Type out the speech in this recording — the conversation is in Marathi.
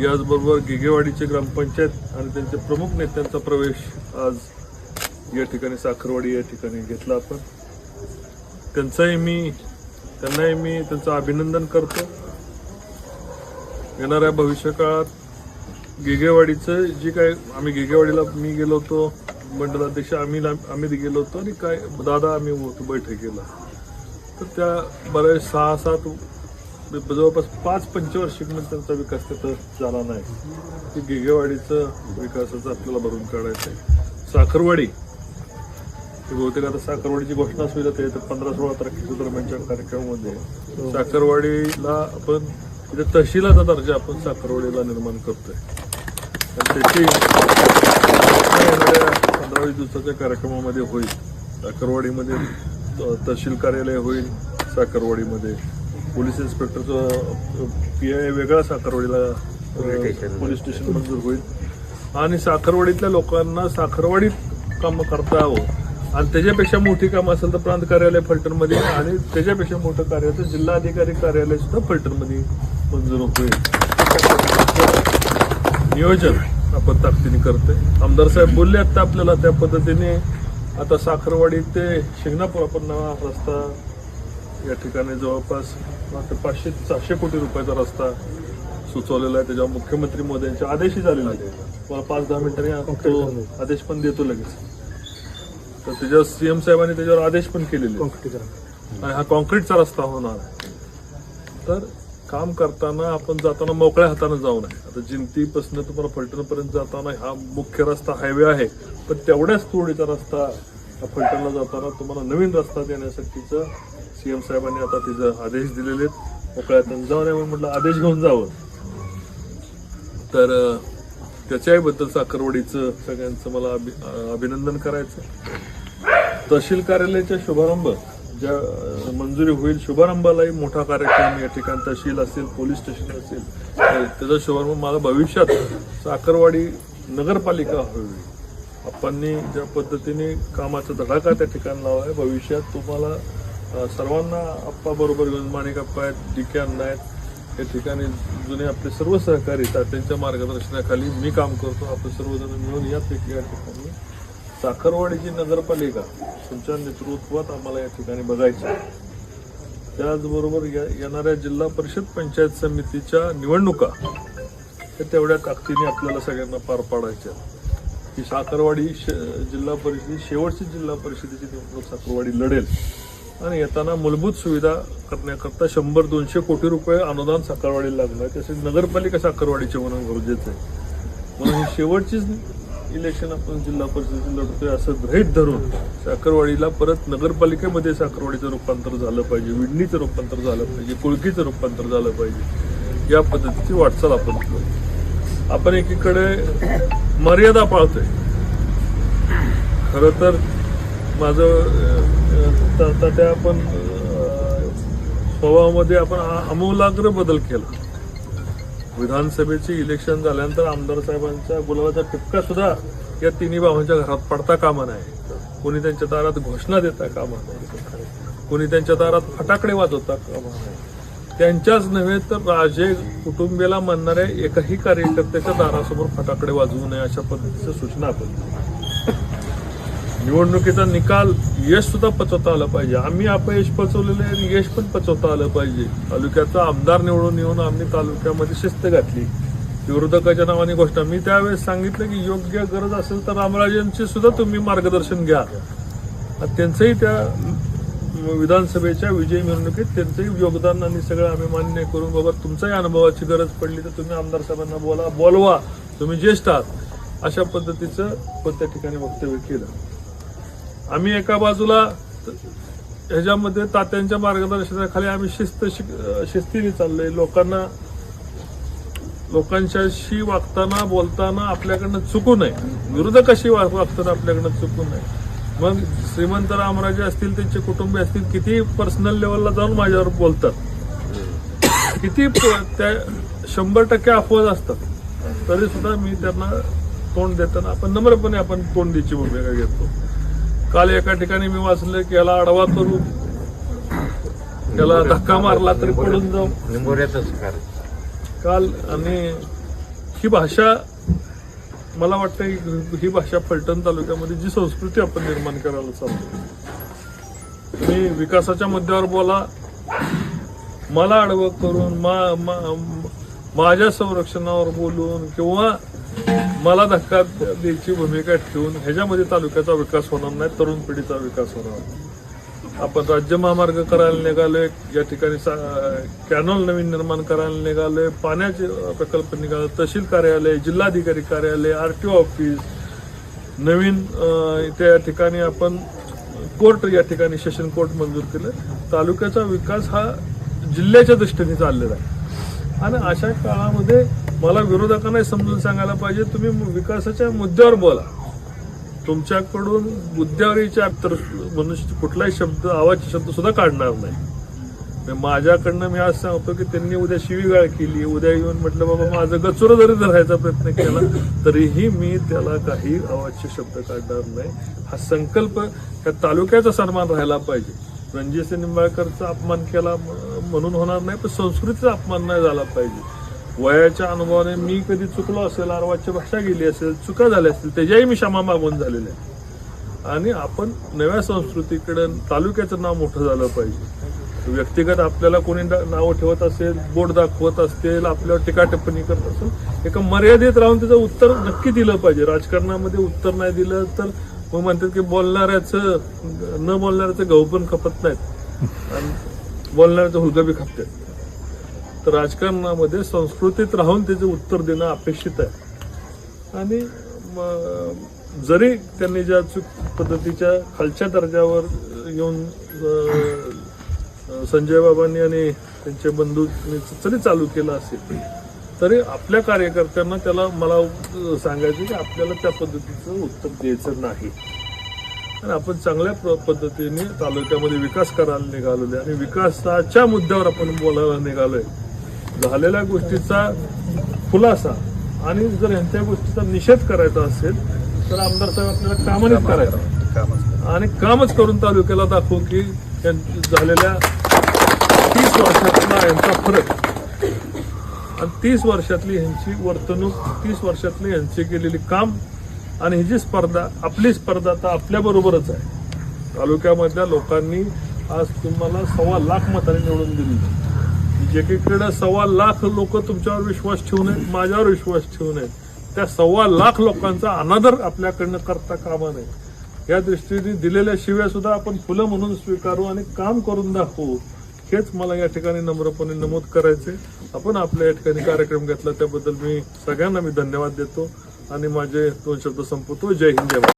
याचबरोबर गिगेवाडीचे ग्रामपंचायत आणि त्यांच्या प्रमुख नेत्यांचा प्रवेश आज या ठिकाणी साखरवाडी या ठिकाणी घेतला आपण. त्यांचाही मी त्यांनाही मी त्यांचं अभिनंदन करतो. येणाऱ्या भविष्यकाळात गिगेवाडीचं जी काय आम्ही गिगेवाडीला मी गेलो होतो मंडलाध्यक्ष आम्ही आम्ही गेलो होतो आणि काय दादा आम्ही होतो बैठकीला. तर त्या बऱ्याच सहा सात जवळपास पाच पंचवार्षिकमध्ये त्यांचा विकास तिथं झाला नाही. की गिगेवाडीचं विकासाचं आपल्याला भरून काढायचं आहे साखरवाडी बहुतेक आता साखरवाडीची घोषणा होईल ते पंधरा सोळा तारखेच्या दरम्यानच्या कार्यक्रमामध्ये. साखरवाडीला आपण तिथे तहसीलाचा दर्जा आपण साखरवाडीला निर्माण करतोय. त्याची पंधरा वीस दिवसाच्या कार्यक्रमामध्ये होईल. साखरवाडीमध्ये तहसील कार्यालय होईल साखरवाडीमध्ये. पोलीस इन्स्पेक्टरचं पी आय वेगळा साखरवाडीला पोलीस स्टेशन मंजूर होईल. आणि साखरवाडीतल्या लोकांना साखरवाडीत काम करता यावं आणि त्याच्यापेक्षा मोठी कामं असेल तर प्रांत कार्यालय फलटणमध्ये आणि त्याच्यापेक्षा मोठं कार्य तर जिल्हाधिकारी कार्यालय सुद्धा फलटणमध्ये मंजूर होईल नियोजन आपण ताकदीने करतोय. आमदार साहेब बोलले आता आपल्याला त्या पद्धतीने आता साखरवाडी ते शिंगणापूर आपण नवा रस्ता या ठिकाणी जवळपास पाचशे सहाशे कोटी रुपयाचा रस्ता सुचवलेला आहे. त्याच्यावर मुख्यमंत्री मोदयांचे आदेशही झालेले आहेत. मला पाच दहा मिनिटांनी तो आदेश पण देतो लगेच. तर त्याच्यावर सीएम साहेबांनी त्याच्यावर आदेश पण केलेले. आणि हा कॉन्क्रीटचा रस्ता होणार आहे. तर काम करताना आपण जाताना मोकळ्या हाताने जाऊ नये. आता जिंतीपासून तुम्हाला फलटणपर्यंत जाताना हा मुख्य रस्ता हायवे आहे. पण तेवढ्याच तोडीचा रस्ता फलटणला जाताना तुम्हाला नवीन रस्ता देण्यासाठीचं सीएम साहेबांनी आता तिचं आदेश दिलेले आहेत. मोकळ्या जाऊ नये म्हणून म्हटलं आदेश घेऊन जावं. तर त्याच्याही बद्दल साखरवडीचं सगळ्यांचं मला अभि अभिनंदन करायचं. तहसील कार्यालयाचा शुभारंभ ज्या मंजुरी होईल शुभारंभालाही मोठा कार्यक्रम या ठिकाणी तहसील असेल पोलीस स्टेशन असेल त्याचा शुभारंभ मला भविष्यात साखरवाडी नगरपालिका हवी. आपणनी ज्या पद्धतीने कामाचा धडाका त्या ठिकाणी लावा आहे भविष्यात तुम्हाला सर्वांना आप्पा बरोबर घेऊन माणिक आप्पा आहेत डी के अण्णा आहेत या ठिकाणी जुने आपले सर्व सहकारी आहेत. त्यांच्या मार्गदर्शनाखाली मी काम करतो. आपण सर्वजण मिळून या ठिकाणी. साखरवाडीची नगरपालिका तुमच्या नेतृत्वात आम्हाला या ठिकाणी बघायची आहे. त्याचबरोबर या येणाऱ्या जिल्हा परिषद पंचायत समितीच्या निवडणुका हे तेवढ्या ताकदीने आपल्याला सगळ्यांना पार पाडायच्या की ही साखरवाडी श- जिल्हा परिषद शेवटची जिल्हा परिषदेची निवडणूक साखरवाडी लढेल. आणि येताना मूलभूत सुविधा करण्याकरता शंभर दोनशे कोटी रुपये अनुदान साखरवाडीला लागलं आहे. तसेच नगरपालिका साखरवाडीचे म्हणून गरजेचं आहे. म्हणून ही शेवटचीच इलेक्शन आपण जिल्हा परिषदेची लढतोय असं गृहीत धरून साखरवाडीला परत नगरपालिकेमध्ये साखरवाडीचं रूपांतर झालं पाहिजे विडणीचं रूपांतर झालं पाहिजे कुळकीचं रूपांतर झालं पाहिजे. या पद्धतीची वाटचाल आपण करू. आपण एकीकडे मर्यादा पाळतोय. खरं तर माझं त्या आपण स्वभावामध्ये आपण आमूलाग्र बदल केला. विधानसभेचे इलेक्शन झाल्यानंतर आमदार साहेबांचा गुलाबाचा टिपका सुद्धा या तिन्ही भावांच्या घरात पडता कामा नाही कोणी त्यांच्या दारात घोषणा देता कामा नाही कोणी त्यांच्या दारात फटाकडे वाजवता कामा नाही त्यांच्याच नव्हे तर राजे कुटुंबियाला म्हणणाऱ्या एकाही कार्यकर्त्याच्या दारासमोर फटाकडे वाजवू नये अशा पद्धतीच्या सूचना आपण निवडणुकीचा निकाल यश सुद्धा पचवता आलं पाहिजे. आम्ही अपयश पचवलेलं आहे आणि यश पण पचवता आलं पाहिजे. तालुक्याचा आमदार निवडून येऊन आम्ही तालुक्यामध्ये शिस्त घातली. विरोधकाच्या नावाने गोष्ट मी त्यावेळेस सांगितलं की योग्य गरज असेल तर रामराजेंची सुद्धा तुम्ही मार्गदर्शन घ्या. त्यांचंही त्या विधानसभेच्या विजयी मिरवणुकीत त्यांचंही योगदान आणि सगळं आम्ही मान्य करून बाबा तुमच्याही अनुभवाची गरज पडली तर तुम्ही आमदार साहेबांना बोला बोलवा. तुम्ही ज्येष्ठ आहात. अशा पद्धतीचं पण त्या ठिकाणी वक्तव्य केलं. आम्ही एका बाजूला ह्याच्यामध्ये तात्यांच्या मार्गदर्शनाखाली आम्ही शिस्त शिक- शिस्तीने चाललोय. लोकांना लोकांच्याशी वागताना बोलताना आपल्याकडनं चुकू नये. विरोधकाशी कशी वागताना आपल्याकडनं चुकू नये. मग श्रीमंत रामराजे असतील त्यांचे कुटुंबीय असतील किती पर्सनल लेवलला जाऊन माझ्यावर बोलतात. किती त्या शंभर टक्के अफवाज असतात. तरी सुद्धा मी त्यांना तोंड देताना आपण नम्रपणे आपण तोंड द्यायची भूमिका घेतो. काल एका ठिकाणी मी वाचलं की याला आडवा करू. त्याला धक्का मारला तरी पडून जाऊ. काल आणि ही भाषा मला वाटतं ही- ही भाषा फलटण तालुक्यामध्ये जी संस्कृती आपण निर्माण करायला चालतो तुम्ही विकासाच्या मुद्द्यावर बोला. मला आडवं करून मा- माझ्या संरक्षणावर बोलून किंवा मला धक्का द्यायची भूमिका ठेवून ह्याच्यामध्ये तालुक्याचा विकास होणार नाही तरुण पिढीचा विकास होणार आपण राज्य महामार्ग करायला निघालोय या ठिकाणी सा- कॅनॉल नवीन निर्माण करायला निघालोय पाण्याचे प्रकल्प निघाले तहसील कार्यालय जिल्हाधिकारी कार्यालय आरटीओ ऑफिस नवीन त्या ठिकाणी आपण कोर्ट या ठिकाणी सेशन कोर्ट मंजूर केलं. तालुक्याचा विकास हा जिल्ह्याच्या दृष्टीने चाललेला आहे. आणि अशा काळामध्ये मला विरोधकांना समजून सांगायला पाहिजे तुम्ही विकासाच्या मुद्द्यावर बोला. तुमच्याकडून मुद्द्यावरीच्या तर मनुष्य कुठलाही शब्द आवाजचे शब्द सुद्धा काढणार नाही. माझ्याकडनं मी आज सांगतो की त्यांनी उद्या शिवीगाळ केली उद्या येऊन म्हटलं बाबा माझं गचुर जरी धरायचा प्रयत्न केला तरीही मी त्याला काही आवाजचे शब्द काढणार नाही. हा संकल्प ह्या तालुक्याचा सन्मान राहायला पाहिजे. रणजित निंबाळकरचा अपमान केला म- म्हणून होणार नाही पण संस्कृतीचा अपमान नाही झाला पाहिजे. वयाच्या अनुभवाने मी कधी चुकलो असेल अर्वाच्य भाषा गेली असेल चुका झाल्या असतील त्याच्याही मी क्षमा मागून झालेले आहे. आणि आपण नव्या संस्कृतीकडे तालुक्याचं नाव मोठं झालं पाहिजे. व्यक्तिगत आपल्याला कोणी नावं ठेवत असेल बोट दाखवत असतील आपल्यावर टीका टिप्पणी करत असेल एका मर्यादेत राहून त्याचं उत्तर नक्की दिलं पाहिजे. राजकारणामध्ये उत्तर नाही दिलं तर मग म्हणतात की बोलणाऱ्याचं न बोलणाऱ्याचं गहू पण खपत नाहीत. आणि बोलणाऱ्याचं हुलगा बी खपतात. तर राजकारणामध्ये संस्कृतीत राहून त्याचं उत्तर देणं अपेक्षित आहे. आणि जरी त्यांनी ज्या चूक पद्धतीच्या खालच्या दर्जावर येऊन संजय बाबांनी आणि त्यांच्या बंधूंनी जरी चालू केलं असेल तरी आपल्या कार्यकर्त्यांना त्याला मला सांगायचं की आपल्याला त्या पद्धतीचं उत्तर द्यायचं नाही. आणि आपण चांगल्या प- पद्धतीने तालुक्यामध्ये विकास करायला निघालेलो आहे आणि विकासाच्या मुद्द्यावर आपण बोलायला निघालोय. झालेल्या गोष्टीचा खुलासा आणि जर यांच्या गोष्टीचा निषेध करायचा असेल तर आमदार साहेब आपल्याला कामानेच करायचं. आणि कामच करून तालुक्याला दाखवू की झालेल्या तीस वर्षातला यांचा फरक आणि तीस वर्षातली ह्यांची वर्तणूक तीस वर्षातली ह्यांची केलेली काम आणि ही जी स्पर्धा आपली स्पर्धा आता आपल्याबरोबरच आहे. तालुक्यामधल्या लोकांनी आज तुम्हाला सव्वा लाख मताने निवडून दिली. जे एकीकडे सव्वा लाख लोक तुमच्यावर विश्वास ठेवू नयेत माझ्यावर विश्वास ठेवू नयेत. त्या सव्वा लाख लोकांचा अनादर आपल्याकडनं करता कामा नये. या दृष्टीने दिलेल्या शिव्या सुद्धा आपण फुलं म्हणून स्वीकारू आणि काम करून दाखवू. हेच मला या ठिकाणी नम्रपणे नमूद करायचे आपण आपल्या या ठिकाणी कार्यक्रम घेतला त्याबद्दल मी सगळ्यांना मी धन्यवाद देतो. आणि माझे दोन शब्द संपवतो. जय हिंद जय